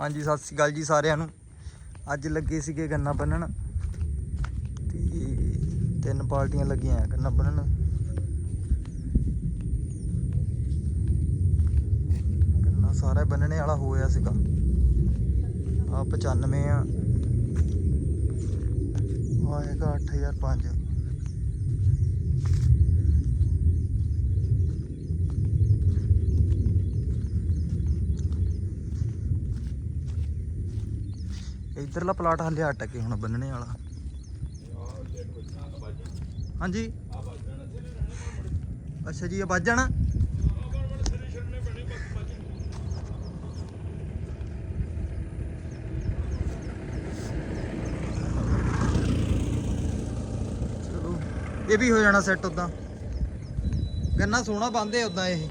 ਹਾਂਜੀ, ਸਤਿ ਸ਼੍ਰੀ ਅਕਾਲ ਜੀ ਸਾਰਿਆਂ ਨੂੰ। ਅੱਜ ਲੱਗੇ ਸੀਗੇ ਗੰਨਾ ਬੰਨਣ। ਤੇ ਤਿੰਨ ਪਾਰਟੀਆਂ ਲੱਗੀਆਂ ਆ ਗੰਨਾ ਬੰਨਣ। ਗੰਨਾ ਸਾਰਾ ਬੰਨਣੇ ਵਾਲਾ ਹੋਇਆ ਸੀਗਾ। ਆ 95 ਆ। ਆ ਹੈਗਾ 8005 ਇਧਰਲਾ ਪਲਾਟ ਹੱਲੇ ਹਟ ਕੇ ਹੁਣ ਬੰਨਣੇ ਵਾਲਾ। ਹਾਂਜੀ? ਅੱਛਾ ਜੀ ਇਹ ਵੱਜ ਜਾਣਾ ਚਲੋ, ਇਹ ਵੀ ਹੋ ਜਾਣਾ ਸੈੱਟ ਉਦਾਂ ਗੰਨਾ ਸੋਹਣਾ ਬੰਦੇ ਉਦਾਂ ਇਹ।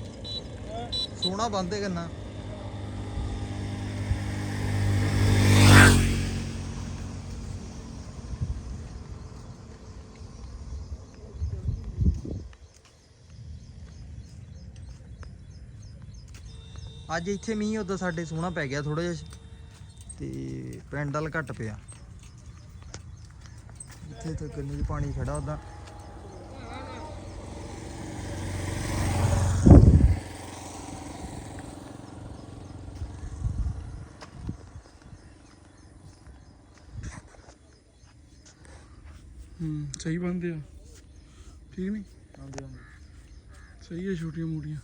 ਸੋਹਣਾ ਬੰਦੇ ਗੰਨਾ। ਅੱਜ ਇੱਥੇ ਮੀਂਹ ਉਦੋਂ ਸਾਡੇ ਸੋਹਣਾ ਪੈ ਗਿਆ ਥੋੜਾ ਜਿਹਾ ਤੇ ਪਿੰਡ ਵੱਲ ਘੱਟ ਪਿਆ। ਇੱਥੇ ਤਾਂ ਗੰਨੇ 'ਚ ਪਾਣੀ ਖੜਾ ਉਦਾਂ। ਹੂੰ ਸਹੀ ਬੰਦੇ ਆ। ਠੀਕ ਨਹੀਂ ਹਾਂਜੀ ਹਾਂਜੀ ਸਹੀ ਹੈ ਛੋਟੀਆਂ ਮੂੜੀਆਂ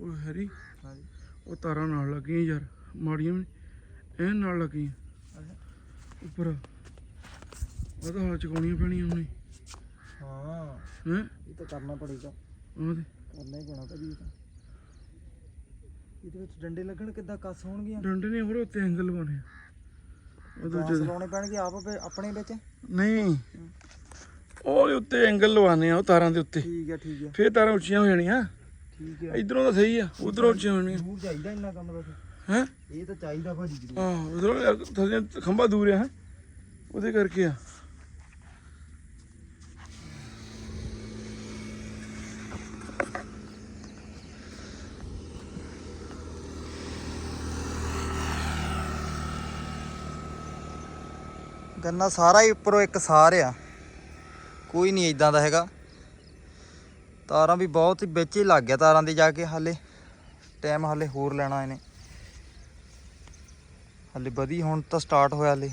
ਉਹ ਹਰੀ ਹਾਂਜੀ। ਉਹ ਤਾਰਾਂ ਨਾਲ ਲੱਗੀਆਂ ਯਾਰ ਮਾੜੀਆਂ ਵੀ ਐਨ ਨਾਲ ਲੱਗੀਆਂ। ਉੱਪਰ ਉਹ ਤਾਂ ਹਾਲ ਚਕਾਉਣੀਆਂ ਪੈਣੀਆਂ ਹੁਣੇ। ਹਾਂ। ਹੈ? ਇਹ ਤਾਂ ਕਰਨਾ ਪੜੇਗਾ। ਉਹਦੇ ਕਰਨਾ ਹੀ ਪੈਣਾ ਭਾਜੀ ਇਹ ਤਾਂ। ਇਹਦੇ ਵਿੱਚ ਡੰਡੇ ਲੱਗਣ ਕਿੱਦਾਂ ਕੱਸ ਹੋਣਗੀਆਂ? ਡੰਡੇ ਨੇ ਹੋਰ ਉੱਤੇ ਐਂਗਲ ਬਣੇ ਉਹ ਬਾਂਸ ਦੂਜੇ ਲਾਉਣੇ ਪੈਣਗੇ ਆਪ ਆਪੇ- ਆਪਣੇ ਵਿੱਚ? ਨਹੀਂ। ਉਹਦੇ ਉੱਤੇ ਐਂਗਲ ਲਵਾਣੇ ਆ ਉਹ ਤਾਰਾਂ ਦੇ ਉੱਤੇ। ਠੀਕ ਹੈ ਠੀਕ ਹੈ ਫੇਰ ਤਾਰਾਂ ਉੱਚੀਆਂ ਹੋ ਜਾਣੀਆਂ। ਠੀਕ ਹੈ ਇਧਰੋਂ ਤਾਂ ਸਹੀ ਆ ਉਧਰੋਂ ਉੱਚੀਆਂ ਹੋਣੀਆਂ ਦੂਰ ਚਾਹੀਦਾ ਇੰਨਾ ਕੰਮ ਦਾ ਫਿਰ। ਹੈ? ਇਹ ਤਾਂ ਚਾਹੀਦਾ ਭਾਜੀ ਜ਼ਰੂਰ। ਆਹ ਉਧਰੋਂ ਥੱਲੇ ਖੰਭਾ ਦੂਰ ਆ ਹੈਂ। ਉਹਦੇ ਕਰਕੇ ਆ। ਗੰਨਾ ਸਾਰਾ ਹੀ ਉੱਪਰੋਂ ਇੱਕ ਸਾਰ ਆ। ਕੋਈ ਨਹੀਂ ਇਦਾਂ ਦਾ ਹੈਗਾ। ਤਾਰਾਂ ਵੀ ਬਹੁਤ ਵਿੱਚ ਹੀ ਲੱਗ ਗਿਆ ਤਾਰਾਂ ਦੇ ਜਾ ਕੇ ਹਾਲੇ। ਟਾਈਮ ਹਾਲੇ ਹੋਰ ਲੈਣਾ ਇਹਨੇ। ਹਾਲੇ ਵਧੀ ਹੁਣ ਤਾਂ ਸਟਾਰਟ ਹੋਇਆ ਹਾਲੇ।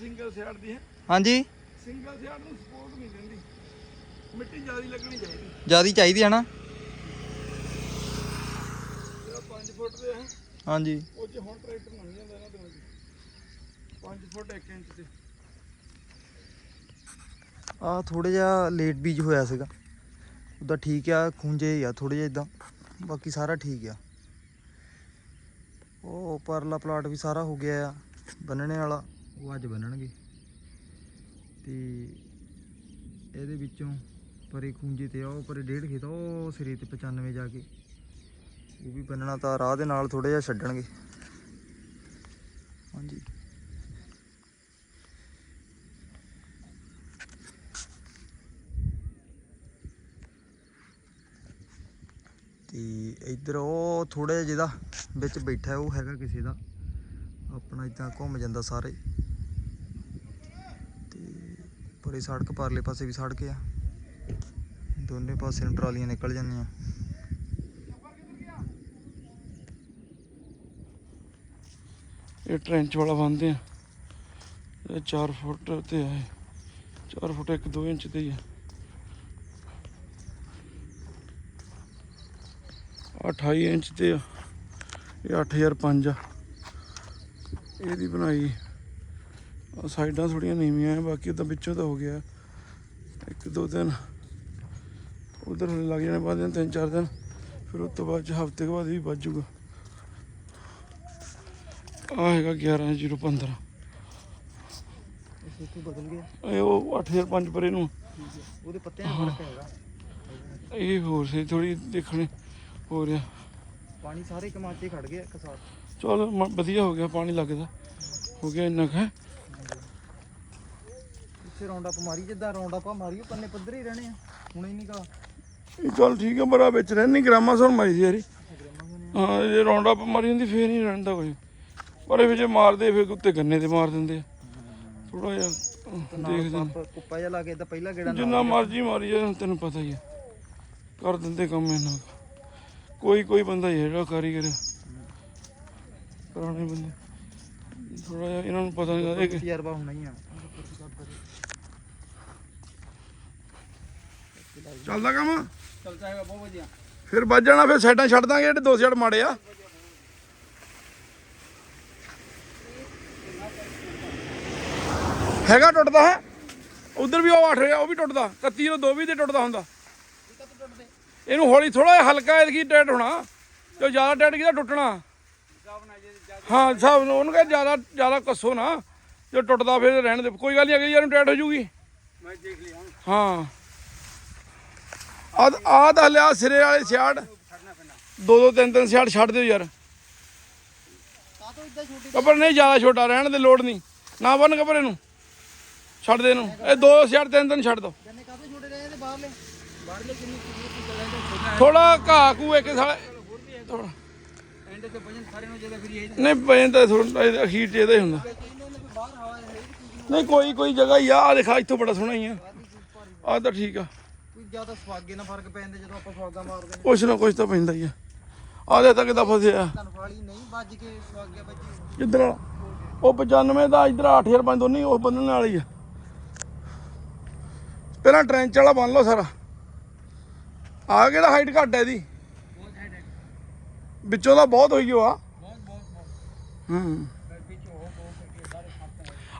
ਸਿੰਗਲ ਸਾਈਡ ਦੀ ਹੈ। ਹਾਂਜੀ? ਸਿੰਗਲ ਸਾਈਡ ਨੂੰ ਸਪੋਰਟ ਨਹੀਂ ਰਹਿੰਦੀ ਮਿੱਟੀ ਜ਼ਿਆਦਾ ਲੱਗਣੀ ਚਾਹੀਦੀ। ਜਿਆਦੀ ਚਾਹੀਦੀ ਹੈ ਨਾ? ਜਿਹੜਾ 5 ਫੁੱਟ ਦੇ ਹੈ ਹਾਂਜੀ। ਉਹ ਚ ਹੁਣ ਟਰੈਕਟਰ ਲੰਘ ਜਾਂਦਾ ਇਹਨਾਂ 'ਚ। 5 ਫੁੱਟ 1 ਇੰਚ ਤੇ। ਆ ਥੋੜਾ ਜਿਹਾ ਲੇਟ ਬੀਜ ਹੋਇਆ ਸੀਗਾ। ਉਹਦਾ ਠੀਕ ਆ ਖੁੰਝੇ ਆ ਥੋੜੇ ਜਿਹਾ ਇਦਾਂ ਬਾਕੀ ਸਾਰਾ ਠੀਕ ਆ। ਉਹ ਪਰਲਾ ਪਲਾਟ ਵੀ ਸਾਰਾ ਹੋ ਗਿਆ ਆ ਬੰਨਣੇ ਵਾਲਾ। ਉਹ ਅੱਜ ਬੰਨਣਗੇ। ਤੇ ਇਹਦੇ ਵਿੱਚੋਂ ਪਰੇ ਖੁੰਝੇ ਤੇ ਆ ਉਹ ਪਰੇ ਡੇਢ ਖੇਤ ਆ, ਉਹ ਸਿਰੇ ਤੇ 95 ਜਾ ਕੇ। ਉਹ ਵੀ ਬੰਨਣਾ ਤਾਂ ਰਾਹ ਦੇ ਨਾਲ ਥੋੜਾ ਜਿਹਾ ਛੱਡਣਗੇ। ਹਾਂਜੀ। ਤੇ ਇੱਧਰ ਉਹ ਥੋੜਾ ਜਿਹਾ ਜਿਹਦਾ ਵਿੱਚ ਬੈਠਾ ਉਹ ਹੈਗਾ ਕਿਸੇ ਦਾ। ਆਪਣਾ ਇਦਾਂ ਘੁੰਮ ਜਾਂਦਾ ਸਾਰੇ। ਤੇ ਪਰੇ ਸੜਕ, ਪਰਲੇ ਪਾਸੇ ਵੀ ਸੜਕ ਆ। ਦੋਨੇ ਪਾਸੇ ਨੂੰ ਟਰਾਲੀਆਂ ਨਿਕਲ ਜਾਂਦੀਆਂ। ਇਹ ਟ੍ਰੈਂਚ ਵਾਲਾ ਬੰਦੇ ਆ। ਇਹ 4 ਫੁੱਟ ਤੇ ਆ 4 ਫੁੱਟ 1 2 ਇੰਚ ਤੇ ਹੀ ਆ। 28 ਇੰਚ ਤੇ ਆ ਇਹ 8005 ਆ। ਇਹਦੀ ਬਣਾਈ ਆ ਸਾਈਡਾਂ ਥੋੜੀਆਂ ਨੀਵੀਆਂ ਆ ਬਾਕੀ ਤਾਂ ਵਿੱਚੋਂ ਤਾਂ ਹੋ ਗਿਆ। ਇੱਕ ਦੋ ਦਿਨ ਉਧਰ ਲੱਗ ਜਾਣੇ ਬਾਅਦ ਦਿਨ ਤਿੰਨ ਚਾਰ ਦਿਨ ਫਿਰ ਉਸ ਤੋਂ ਬਾਅਦ ਹਫ਼ਤੇ ਬਾਅਦ ਵੀ ਵੱਜ ਜਾਊਗਾ। ਆ ਹੈਗਾ 11015 ਇਸ ਤੋਂ ਬਦਲ ਗਿਆ। ਇਹ ਉਹ 8005 ਪਰੇ ਨੂੰ ਉਹਦੇ ਪੱਤਿਆਂ ਦਾ ਫ਼ਰਕ ਹੈਗਾ। ਇਹ ਹੋਰ ਸਹੀ ਥੋੜੀ ਦੇਖਣੇ। ਹੋ ਰਿਹਾ ਪਾਣੀ ਸਾਰੇ ਕਮਾਚੇ ਖੜ ਗਏ ਇੱਕ ਸਾਥ। ਚਲ ਵਧੀਆ ਹੋ ਗਿਆ ਪਾਣੀ ਲੱਗਦਾ। ਹੋ ਗਿਆ ਇੰਨਾ ਕੁ ਹੈ। ਇੱਥੇ ਰੌਂਡ ਅਪ ਮਾਰੀ ਜਿੱਦਾਂ ਰੌਂਡ ਅਪ ਮਾਰੀਓ ਪੰਨੇ ਪੱਧਰ ਹੀ ਰਹਿਣੇ ਆ। ਹੁਣੇ ਹੀ ਨਹੀਂ ਕਾ ਇਹ ਚੱਲ ਠੀਕ ਹੈ ਬਰਾ ਵਿੱਚ ਰਹਿਣੀ ਗ੍ਰਾਮਾਂ ਸੌਣ ਮਾਰੀ ਸੀ ਯਾਰੀ। ਹਾਂ ਜੇ ਰੌਂਡ ਅਪ ਮਾਰੀ ਹੁੰਦੀ ਫੇਰ ਨਹੀਂ ਰਹਿੰਦਾ ਕੋਈ। ਪਰ ਇਹ ਵਿੱਚ ਮਾਰਦੇ ਫੇਰ ਕੁੱਤੇ ਗੰਨੇ ਤੇ ਮਾਰ ਦਿੰਦੇ ਆ। ਥੋੜਾ ਜਿਹਾ ਅਹ, ਦੇਖਦੇ ਨੇ ਪੰਪ ਕੁੱਪਾ ਜਿਹਾ ਲਾ ਕੇ ਤਾਂ ਪਹਿਲਾ ਗੇੜਾ ਜਿੰਨਾ ਮਰਜ਼ੀ ਮਾਰੀ ਜਾ ਤੈਨੂੰ ਪਤਾ ਹੀ ਆ। ਕਰ ਦਿੰਦੇ ਕੰਮ ਇਹਨਾਂ ਦਾ ਕੋਈ ਕੋਈ ਬੰਦਾ ਹੀ ਹੈ ਜਿਹੜਾ ਕਾਰੀਗਰ। ਪੁਰਾਣੇ ਬੰਦੇ। ਥੋੜਾ ਜਿਹਾ ਇਹਨਾਂ ਨੂੰ ਪਤਾ ਨਹੀਂ ਲੱਗਦਾ ਕਿ ਤਜਰਬਾ ਹੋਣਾ ਹੀ ਆ। ਚੱਲਦਾ ਕੰਮ? ਚਲਦਾ ਹੈਗਾ ਬਹੁਤ ਵਧੀਆ। ਫਿਰ ਵੱਜ ਜਾਣਾ ਫਿਰ ਸਾਈਡਾਂ ਛੱਡ ਦਾਂਗੇ ਜਿਹੜੇ ਦੋ ਸਾਈਡ ਮਾੜੇ ਆ। ਹੈਗਾ ਟੁੱਟਦਾ ਹੈ। ਉਧਰ ਵੀ ਉਹ 8 ਰਿਹਾ ਉਹ ਵੀ ਟੁੱਟਦਾ। 31 ਉਹ ਦੋ ਵੀ ਤੇ ਟੁੱਟਦਾ ਹੁੰਦਾ। ਇਹਨੂੰ ਹੌਲੀ ਥੋੜਾ ਜਿਹਾ ਹਲਕਾ ਇਹਦੀ ਟਾਈਟ ਹੋਣਾ ਜੋ ਜ਼ਿਆਦਾ ਟਾਈਟ ਕੀਤਾ ਟੁੱਟਣਾ? ਹਾਂ ਸਭ ਨੂੰ ਉਹਨੂੰ ਕਹੇ ਜ਼ਿਆਦਾ ਜ਼ਿਆਦਾ ਕੱਸੋ ਨਾ ਜੋ ਟੁੱਟਦਾ ਫਿਰ ਰਹਿਣ ਦੇ ਕੋਈ ਗੱਲ ਨਹੀਂ ਅਗਲੀ ਯਾਰ ਨੂੰ ਟਾਈਟ ਹੋ ਜੂਗੀ। ਮੈਂ ਦੇਖ ਲਿਆ। ਹਾਂ। ਆ ਆ ਤਾਂ ਲਿਆ ਸਿਰੇ ਵਾਲੇ ਸਿਆੜ। ਦੋ ਦੋ ਤਿੰਨ ਤਿੰਨ ਸਿਆੜ ਛੱਡ ਦਿਓ ਯਾਰ। ਕਬਰ ਨਹੀਂ ਜ਼ਿਆਦਾ ਛੋਟਾ ਰਹਿਣ ਦੇ ਲੋੜ ਨਹੀਂ। ਨਾ ਬੰਨ ਕਬਰ ਇਹਨੂੰ। ਛੱਡ ਦੇ ਇਹਨੂੰ। ਇਹ ਦੋ ਸਿਆੜ ਤਿੰਨ ਤਿੰਨ ਛੱਡ ਦੋ। ਜੰਨੇ ਕਾ ਤੋਂ ਛੋਟੇ ਰਹੇ ਤੇ ਬਾਹਰਲੇ। ਬਾਹਰਲੇ ਕਿੰਨੀ ਥੋੜਾ ਘਾਹ ਕੂ ਇੱਕ ਸਾਲੇ ਥੋੜਾ ਐਂਡ ਤੇ ਵਜਨ ਸਾਰੇ ਨੂੰ ਜਗ੍ਹਾ ਫਰੀ ਹੈ ਨਹੀਂ ਪਏ ਤਾਂ ਥੋੜਾ ਅਖੀਰ ਚ ਇਹਦਾ ਹੀ ਹੁੰਦਾ। ਨਹੀਂ ਕੋਈ ਕੋਈ ਜਗ੍ਹਾ ਹੀ ਆ। ਆ ਦੇਖਾ ਇੱਥੋਂ ਬੜਾ ਸੋਹਣਾ ਹੀ ਆ। ਆ ਤਾਂ ਠੀਕ ਆ। ਕੋਈ ਜ਼ਿਆਦਾ ਸਵਾਗੇ ਨਾਲ ਫ਼ਰਕ ਪੈਂਦੇ ਜਦੋਂ ਆਪਾਂ ਸਵਾਗਾ ਮਾਰਦੇ ਨੇ ਕੁਛ ਨਾ ਕੁਛ ਤਾਂ ਪੈਂਦਾ ਹੀ ਆ। ਆ ਦੇ ਦਾ ਫਸਿਆ। ਕਨਫਾਲੀ ਨਹੀਂ ਵੱਜ ਕੇ ਸਵਾਗੇ ਵੱਜੀ ਕਿੱਧਰ ਵਾਲਾ ਉਹ 95 ਦਾ ਇਧਰ 8000 ਦੋਨੇ ਉਹ ਬੰਨਣ ਵਾਲੀ ਆ। ਪਹਿਲਾਂ ਟ੍ਰੈਂਚ ਵਾਲਾ ਬੰਨ ਲਓ ਸਾਰਾ। ਆ ਕਿਹੜਾ ਹਾਈਟ ਘੱਟ ਹੈ ਇਹਦੀ। ਬਹੁਤ ਹੈਡ ਹੈ ਵਿੱਚੋਂ ਦਾ ਬਹੁਤ ਹੋਈ ਓ ਆ ਬਹੁਤ ਬਹੁਤ ਹੂੰ।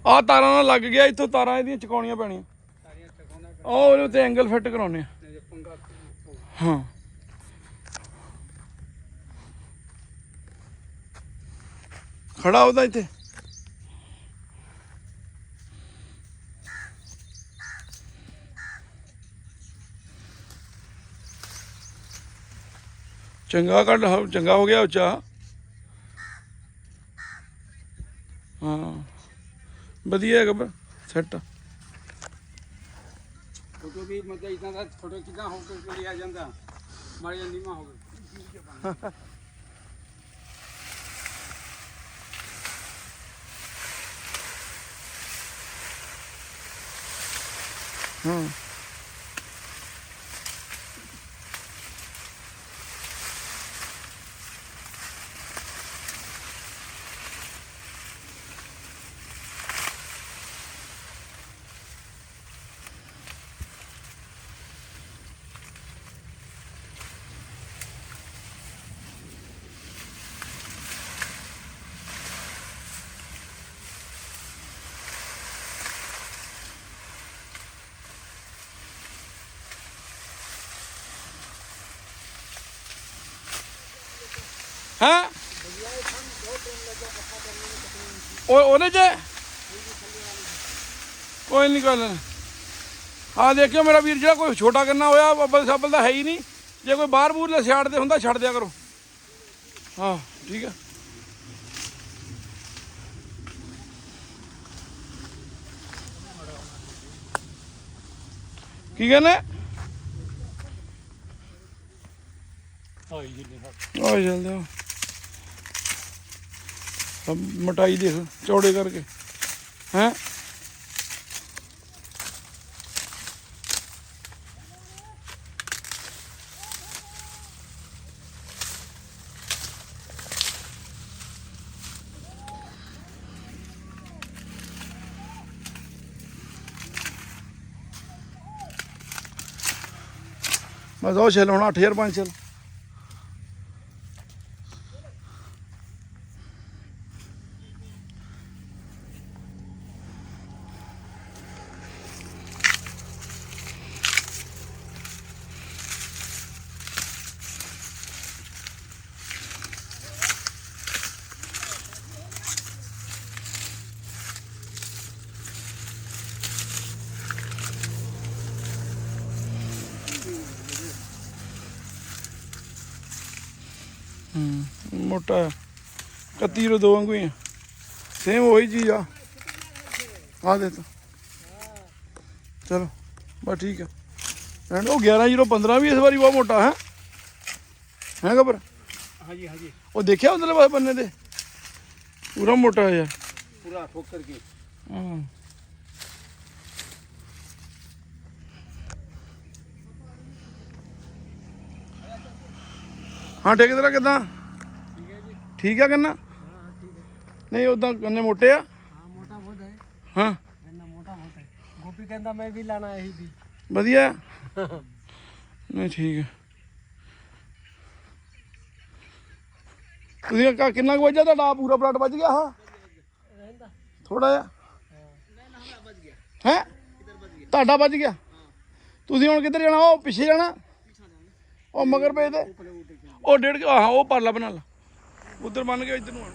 ਆ ਤਾਰਾਂ ਨਾਲ ਲੱਗ ਗਿਆ, ਇੱਥੋਂ ਤਾਰਾਂ ਇਹਦੀਆਂ ਚਕਾਉਣੀਆਂ ਪੈਣੀਆਂ। ਸਾਰੀਆਂ ਟਕਾਉਣਾ ਉਹ ਉਹਦੇ ਉੱਤੇ ਐਂਗਲ ਫਿੱਟ ਕਰਾਉਣੇ ਆ। ਪੰਗਾ ਹਾਂ। ਖੜਾ ਉਹਦਾ ਇੱਥੇ। ਚੰਗਾ ਕੱਢ ਚੰਗਾ ਹੋ ਗਿਆ ਉੱਚਾ ਹਾਂ। ਵਧੀਆ ਹੈ ਗੱਬਰ ਸੈੱਟ। ਫੋਟੋ ਵੀ ਮਤਲਬ ਇਦਾਂ ਦਾ ਫੋਟੋ ਕਿਦਾਂ ਹੋ ਕੇ ਲਿਆ ਜਾਂਦਾ। ਮਾੜੀ ਜਾਂਦੀ ਮਾ ਹੋ ਗਈ ਹਾਂ। ਹਾਂ? ਉਹ ਉਹਦੇ ਚ? ਕੋਈ ਨਹੀਂ ਗੱਲ ਹਾਂ ਦੇਖਿਓ ਮੇਰਾ ਵੀਰ ਜਿਹੜਾ ਕੋਈ ਛੋਟਾ ਕਰਨਾ ਹੋਇਆ ਬੱਬਲ ਸਾਬਲ ਦਾ ਹੈ ਹੀ ਨਹੀਂ ਜੇ ਕੋਈ ਬਾਹਰ ਬੂਰ ਛੱਡ ਦੇ ਹੁੰਦਾ ਛੱਡ ਦਿਆ ਕਰੋ। ਹਾਂ ਠੀਕ ਹੈ ਕੀ ਕਹਿੰਦੇ? ਹਾਈ ਜੀ ਨੇ ਆ ਚੱਲਦੇ ਆ। ਸਭ ਮਟਾਈ ਦੇਖ ਚੌੜੇ ਕਰਕੇ। ਹੈ? ਬਸ ਉਹ ਛੱਲ ਹੁਣ 8000 ਛੱਲ ਹੂੰ। ਮੋਟਾ 31 ਰੋ ਦੋ ਵਾਂਗੂ ਹੀ ਸੇਮ ਉਹੀ ਚੀਜ਼ ਆ। ਆ ਦੇ ਤਾ। ਚਲੋ ਬਸ ਠੀਕ ਆ ਐਂਡ ਉਹ 11015 ਵੀ ਇਸ ਵਾਰੀ ਬਹੁਤ ਮੋਟਾ ਹੈ। ਹੈ ਖਬਰ? ਹਾਂਜੀ ਹਾਂਜੀ। ਉਹ ਦੇਖਿਆ ਉਧਰਲੇ ਪਾਸੇ ਬੰਨੇ ਤੇ? ਪੂਰਾ ਮੋਟਾ ਹੈ ਯਾਰ। ਪੂਰਾ ਠੋਕ ਕਰਕੇ। ਹਾਂ। ਹਾਂ ਠੇਕੇਦਾਰ ਕਿਦਾਂ? ਹੈ ਠੀਕ ਆ ਕੰਨਾ? ਨਹੀਂ ਉਦਾਂ ਕੰਨੇ ਮੋਟੇ ਆ? ਹਾਂ ਮੋਟਾ ਬਹੁਤ ਹੈ ਹਾਂ। ਇੰਨਾ ਮੋਟਾ ਬਹੁਤ ਹੈ ਗੋਪੀ ਕਹਿੰਦਾ ਮੈਂ ਵੀ ਲੈਣਾ ਇਹੀ ਵੀ। ਵਧੀਆ? ਨਹੀਂ ਠੀਕ ਹੈ ਤੁਸੀਂ ਕਾ ਕਿੰਨਾ ਕੁ ਵਜਾ ਤੁਹਾਡਾ? ਪੂਰਾ ਪਲਾਟ ਵੱਜ ਗਿਆ ਹਾਂ ਰਹਿੰਦਾ। ਥੋੜਾ ਜਿਹਾ? ਹੈ। ਤੁਹਾਡਾ ਵੱਜ ਗਿਆ? ਤੁਸੀਂ ਹੁਣ ਕਿੱਧਰ ਜਾਣਾ? ਉਹ ਪਿੱਛੇ ਜਾਣਾ? ਉਹ ਮਗਰ ਪਏ ਤੇ? ਉਹ ਡੇਢ ਹਾਂ ਉਹ ਪਰਲਾ ਬਣਾ ਲਾ। ਉਧਰ ਮੰਨ ਕੇ ਇੱਧਰ ਨੂੰ ਆਉਣ।